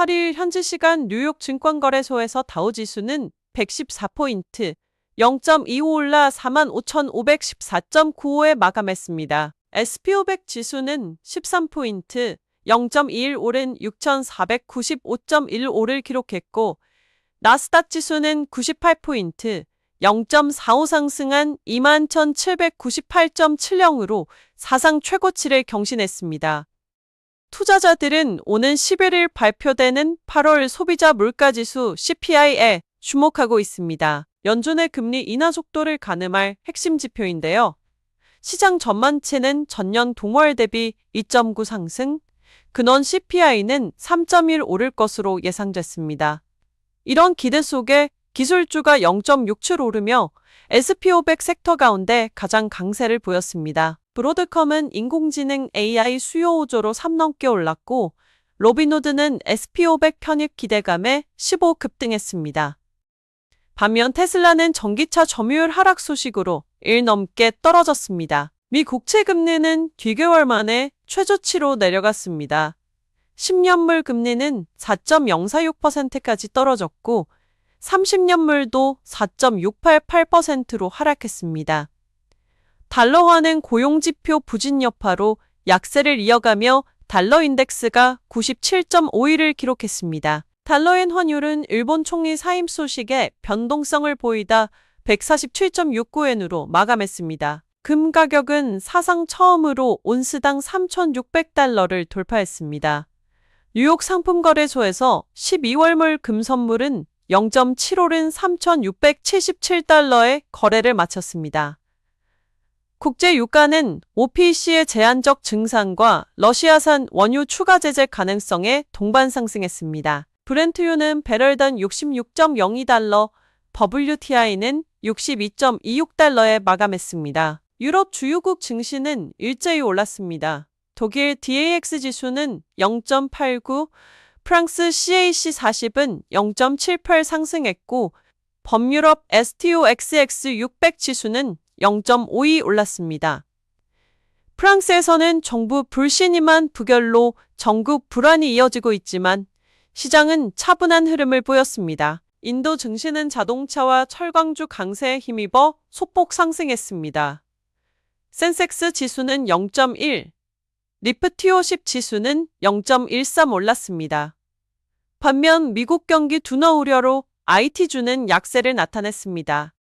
8일 현지 시간 뉴욕 증권거래소에서 다우 지수는 114포인트, 0.25 올라 45,514.95에 마감했습니다. SP500 지수는 13포인트, 0.21 오른 6,495.15를 기록했고, 나스닥 지수는 98포인트, 0.45 상승한 21,798.70으로 사상 최고치를 경신했습니다. 투자자들은 오는 11일 발표되는 8월 소비자 물가지수 CPI에 주목하고 있습니다. 연준의 금리 인하 속도를 가늠할 핵심 지표인데요. 시장 전망치는 전년 동월 대비 2.9 상승, 근원 CPI는 3.1 오를 것으로 예상됐습니다. 이런 기대 속에 기술주가 0.67 오르며 SP500 섹터 가운데 가장 강세를 보였습니다. 브로드컴은 인공지능 AI 수요 5조로 3 넘게 올랐고 로비노드는 SP500 편입 기대감에 15 급등했습니다. 반면 테슬라는 전기차 점유율 하락 소식으로 1 넘게 떨어졌습니다. 미 국채 금리는 뒤개월 만에 최저치로 내려갔습니다. 10년물 금리는 4.046%까지 떨어졌고 30년물도 4.688%로 하락했습니다. 달러화는 고용지표 부진 여파로 약세를 이어가며 달러 인덱스가 97.51을 기록했습니다. 달러엔 환율은 일본 총리 사임 소식에 변동성을 보이다 147.69엔으로 마감했습니다. 금 가격은 사상 처음으로 온스당 3,600달러를 돌파했습니다. 뉴욕 상품거래소에서 12월물 금 선물은 0.7 오른 3,677달러에 거래를 마쳤습니다. 국제 유가는 OPEC의 제한적 증산과 러시아산 원유 추가 제재 가능성에 동반 상승했습니다. 브렌트유는 배럴당 66.02달러, WTI는 62.26달러에 마감했습니다. 유럽 주요국 증시는 일제히 올랐습니다. 독일 DAX 지수는 0.89, 프랑스 CAC 40은 0.78 상승했고, 범유럽 STOXX 600 지수는 0.52 올랐습니다. 프랑스에서는 정부 불신임한 부결로 전국 불안이 이어지고 있지만 시장은 차분한 흐름을 보였습니다. 인도 증시는 자동차와 철광주 강세에 힘입어 소폭 상승했습니다. 센섹스 지수는 0.1, 리프티 50 지수는 0.13 올랐습니다. 반면 미국 경기 둔화 우려로 IT주는 약세를 나타냈습니다.